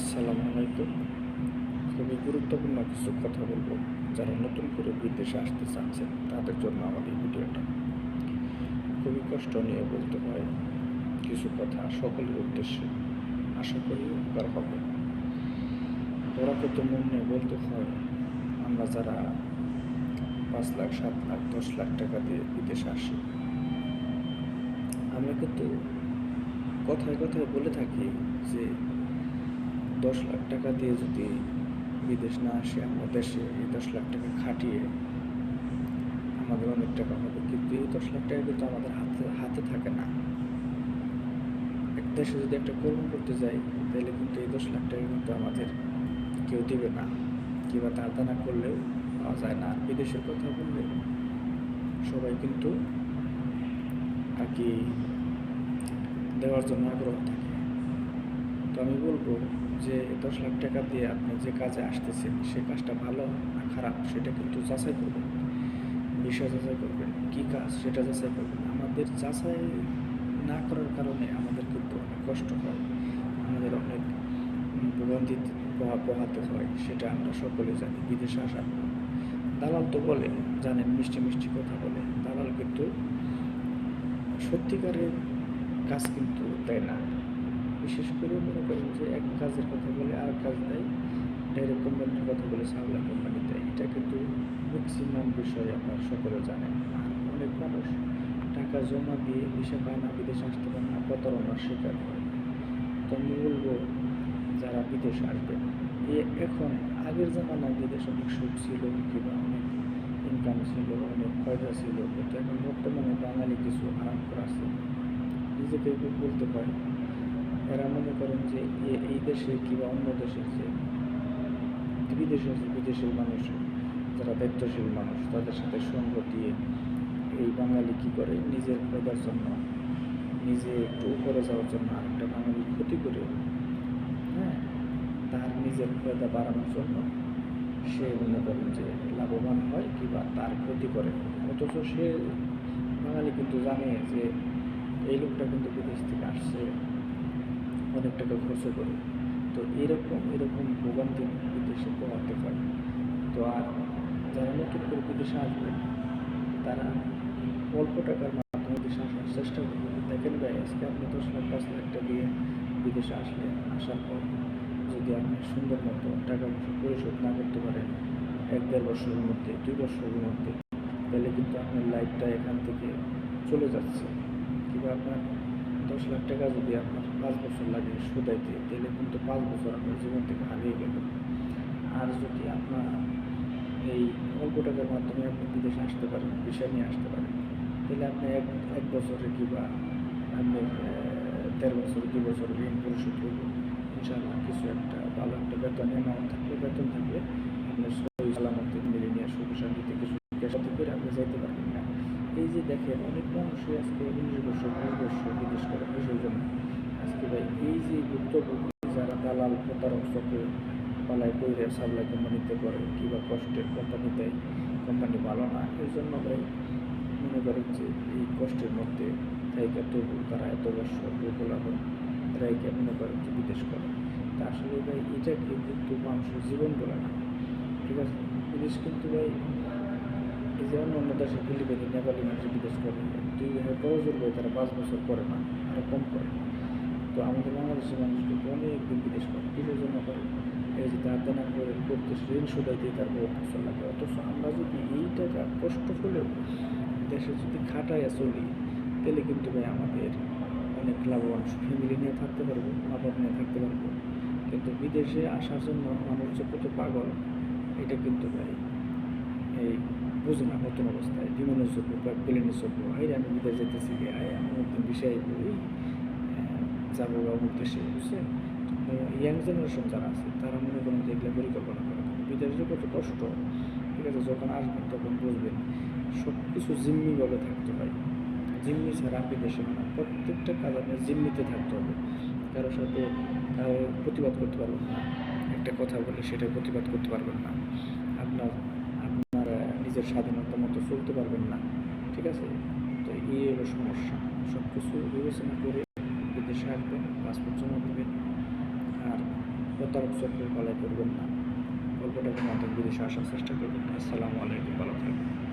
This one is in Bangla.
আসসালামু খুবই গুরুত্বপূর্ণ কিছু কথা বলব। যারা নতুন করে বিদেশে আসতে চাচ্ছেন, তাদের জন্য আমাদের ভিডিওটা খুবই কষ্ট নিয়ে বলতে হয়। কিছু কথা সকলের উদ্দেশ্যে আশা করি উপকার হবে। ওরাকে মন নিয়ে বলতে হয়, আমরা যারা পাঁচ লাখ, সাত লাখ, দশ লাখ টাকা দিয়ে বিদেশে আসি, আমরা কিন্তু কথায় কথায় বলে থাকি যে দশ লাখ টাকা দিয়ে যদি বিদেশ না আসে আমরা দেশে এই দশ লাখ টাকা খাটিয়ে আমাদের অনেক টাকা হবে। কিন্তু এই দশ লাখ টাকা কিন্তু আমাদের হাতে হাতে থাকে না। এক দেশে যদি একটা কর্ম করতে যাই, তাহলে কিন্তু এই দশ লাখ টাকা কিন্তু আমাদের কেউ দেবে না। কিংবা দানা করলেও পাওয়া যায় না। বিদেশের কথা বললে সবাই কিন্তু আর কি দেওয়ার জন্য আগ্রহ থাকে। তো আমি বলব যে দশ লাখ টাকা দিয়ে আপনি যে কাজে আসতেছেন, সে কাজটা ভালো না খারাপ, সেটা কিন্তু যাচাই করবেন। বিষয় যাচাই করবেন, কী কাজ সেটা যাচাই করবেন। আমাদের যাচাই না করার কারণে আমাদের কিন্তু অনেক কষ্ট হয়, আমাদের অনেক ভোগান্তি পোহা- পোহাতে হয়, সেটা আমরা সকলে জানি, বিদেশে আসার দালাল তো বলে, জানেন, মিষ্টি মিষ্টি কথা বলে। দালাল কিন্তু সত্যিকারের কাজ কিন্তু দেয় না। বিশেষ করে মনে করেন যে এক কাজের কথা বলে আর কাজ দেয় ডাইরেক্ট কোম্পানির কথা বলে সাপ্লাই কোম্পানি দেয়। এটা কিন্তু ম্যাক্সিমাম বিষয়ে আপনারা সকলে জানেন। আর অনেক মানুষ টাকা জমা দিয়ে ভিসা পায় না, বিদেশে আসতে পারে না, প্রতারণার শিকার হয়। তো আমি বলব যারা বিদেশে এ এখন আগের জামানায় বিদেশ অনেক সুখ ছিল, কিংবা অনেক ইনকাম ছিল, অনেক ফয়দা ছিল। কিন্তু এখন বর্তমানে বাঙালি কিছু আরাম করা আছে। নিজেকে বলতে পারে এরা মনে করেন যে এই দেশে কিংবা অন্য দেশে যে বিদেশে আছে বিদেশের মানুষ, যারা দায়িত্বশীল মানুষ, তাদের সাথে সঙ্গ দিয়ে এই বাঙালি কী করে? নিজের ফায়দার জন্য, নিজে একটু উপরে যাওয়ার জন্য আরেকটা বাঙালির ক্ষতি করে হ্যাঁ? তার নিজের ফায়দা বাড়ানোর জন্য সে মনে করেন যে লাভবান হয় কিংবা তার ক্ষতি করে। অথচ সে বাঙালি কিন্তু জানে যে এই লোকটা কিন্তু বিদেশ থেকে আসছে। অনেক টাকা খরচ করে তো এরকম এরকম ভোগান্তি বিদেশে পোহাতে হয়। তো আর যারা নতুন করে বিদেশে আসবে, তারা অল্প টাকার মাধ্যমে বিদেশে আসার চেষ্টা করবে। দেখেন ভাই, আজকে আপনি দশ লাখ, পাঁচ লাখ টাকা দিয়ে বিদেশে আসলেন আসার পর যদি আপনি সুন্দর মতো টাকা পয়সা পরিশোধ না করতে পারেন, এক দেড় বছরের মধ্যে, দুই বছরের মধ্যে, তাহলে কিন্তু আপনার লাইফটা এখান থেকে চলে যাচ্ছে। কিংবা আপনার দশ লাখ টাকা যদি আপনার পাঁচ বছর লাগে শোধাইতে তাহলে কিন্তু পাঁচ বছর আপনার জীবন থেকে হারিয়ে গেল। আর যদি আপনার এই অল্প টাকার মাধ্যমে আপনি বিদেশে আসতে পারেন বিষয় নিয়ে আসতে পারেন তাহলে আপনি এক এক বছরে কিংবা আপনি দেড় বছর দু বছর ঋণ পরিশোধ করবেন ইনশাআল্লাহ কিছু একটা ভালো একটা বেতন অ্যামাউন্ট থাকলে বেতন থাকলে আপনি সই সালামতে মিলে নিয়ে সুখ শান্তিতে কিছু সাথে করে আপনি যাইতে পারবেন না। এই যে দেখেন, অনেক মানুষই আজকে উনিশ বছর, বিশ বছর বিদেশ করে কিসের জন্য আজকে ভাই, এই যে ভুক্তভোগী যারা দালাল, প্রতারক চক্রে পালায় কইরে সাপ্লাই কোম্পানিতে করে কিংবা কষ্টের কোম্পানি দেয় কোম্পানি ভালো না? এই জন্য ভাই মনে করেন যে এই কষ্টের মধ্যে থাইকা তবু তারা এত বছর দুর্বল হবে তারাইকে মনে করেন যে বিদেশ করে। তা আসলে ভাই, এটাকে কিন্তু মানুষের জীবন বলে না। ঠিক আছে? বিদেশ কিন্তু ভাই, এই যে অন্য অন্য দেশে ফিলিপিনি নেপালি মানুষ বিদেশ করে। দুই হাজার বছর বই তারা পাঁচ বছর করে না আরও কম করে। তো আমাদের বাংলাদেশের মানুষ কিন্তু অনেক দিন বিদেশ করে কিসের জন্য করে। এই যে তার দানা করে করতে ঋণ শোধাই দিয়ে তার বহু বছর লাগে অথচ আমরা যদি এই টাকা কষ্ট হলেও দেশে যদি খাটায় চলি, তাহলে কিন্তু ভাই আমাদের অনেক লাভবান ফ্যামিলি নিয়ে থাকতে পারব, মা নিয়ে থাকতে পারব। কিন্তু বিদেশে আসার জন্য মানুষ যে কত পাগল, এটা কিন্তু ভাই এই বুঝে না নতুন অবস্থায়। বিমানের চলবো বা প্লেনে চলবো হাই আমি বিদেশ যেতেছি হাই আমি একদিন বিষয়ে ওই যাব বা অমুক দেশে বুঝছেন ইয়াং জেনারেশন যারা আছে, তারা মনে করেন যে এগুলো পরিকল্পনা করে। বিদেশে কত কষ্ট, ঠিক আছে? যখন আসবেন তখন বুঝবেন সব কিছু জিম্মিভাবে থাকতে হয়। জিম্মি ছাড়া আপনি দেশে না। প্রত্যেকটা কাজ আপনার জিম্মিতে থাকতে হবে। কারোর সাথে কারও প্রতিবাদ করতে পারবেন না। একটা কথা বলে সেটা প্রতিবাদ করতে পারবেন না। আপনার আপনার নিজের স্বাধীনতা মতো চলতে পারবেন না। ঠিক আছে? তো এই হলো সমস্যা। সব কিছু বিবেচনা করে বিদেশে আসবেন পাসপোর্ট জমা দেবেন, আর প্রতারক চক্রের গলায় করবেন না। গল্পটাকে মাধ্যমে বিদেশে আসার চেষ্টা করবেন। আসসালামু আলাইকুম, ভালো থাকবেন।